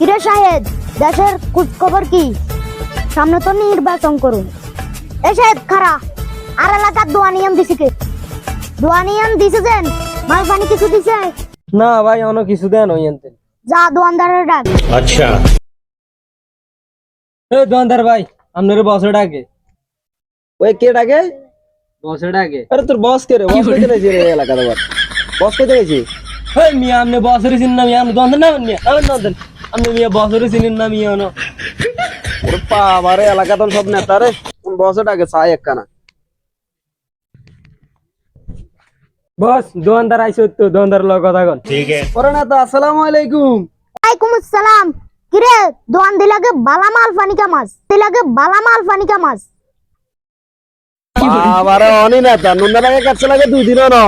কিরে সাহেব দেশের খবর কি? সামনে তো নির্বাচন করুন। এ সাহেব খারা আর এলাকার দোয়া নিয়ম দিছে কে? দোয়া নিয়ম দিছেন মাল পানি কিছু দিছে? না ভাই অন্য কিছু দেন ওই আনতে। যা দোয়ানদারের ডাক। আচ্ছা। এ দোয়ানদার ভাই আপনার বসে ডাকে। ওই কে ডাকে? বসে ডাকে। আরে তোর বস কে রে? বস কে রে যে এলাকা দাবার বস কে দেখেছি হে মিয়া আমনে বস রে না মিয়া আমনে দোয়ানদার না মিয়া আমনে দোয়ানদার। আমি না সব নেতারে বছর আগে চাই বস তো লগ কথা কন। ঠিক আছে। আসসালামু আলাইকুম। ওয়ালাইকুম আসসালাম। কিরে দোকান দিলাকে বালা মাল ফানিকা মাছ। দিলাকে বালা মাল ফানিকা মাছ। বাবারে অনি নেতা নুন্দা লাগে কাটছে লাগে দুই দিন না।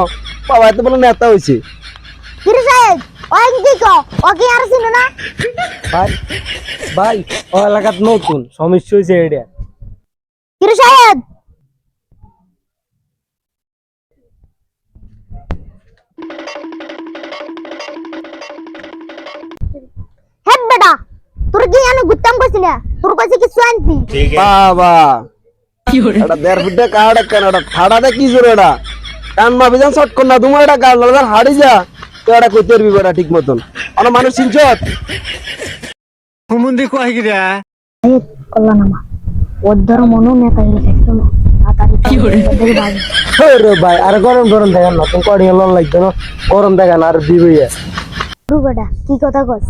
বাবা বলে নেতা হইছে। কিরে সাহেব ওই দেখো ওকে আর না? ভাই ভাই ও এলাকাত নতুন সমস্যা এটা সাহেব! বেটা তোর কি আমি গুত্তাম কইছি তোর কইছি কি শান্তি বাবা। এটা দেড় ফুটে কাড়া কেন এটা কি জোরে এটা? কান মাবিজান শট কর না তুমি এটা গাল হাড়ি যা। তো এটা কইতে পারবি ঠিক মতন? অন মানুষ চিনছত হুমুন্দি কয় গিরা কল্লা নামা। ওদ্দর মনো নেতা তাড়াতাড়ি কি ভাই আর গরম গরম দেখেন না তুমি কড়ি লন লাগতো না গরম দেখেন আর দিবইয়া রু বেটা কি কথা কস?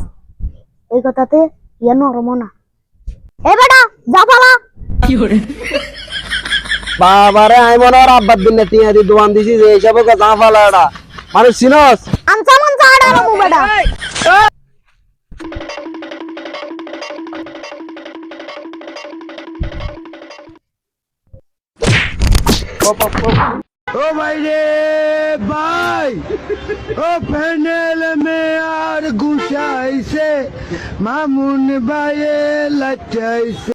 এই কথাতে ইয়া নরম না। এ বেটা যা পালা। বাবারে আমি মনে হয় আব্বার দিন টিয়া দি দোয়ান দিছি যে এইসব যা ফালা এটা মানুষ চিনস আমচা মনচা আড়া মু বেটা ও ভাই রে ভাই ও প্যানেল মে আর গুছাইছে মামুন ভাইয়ে লাচাইছে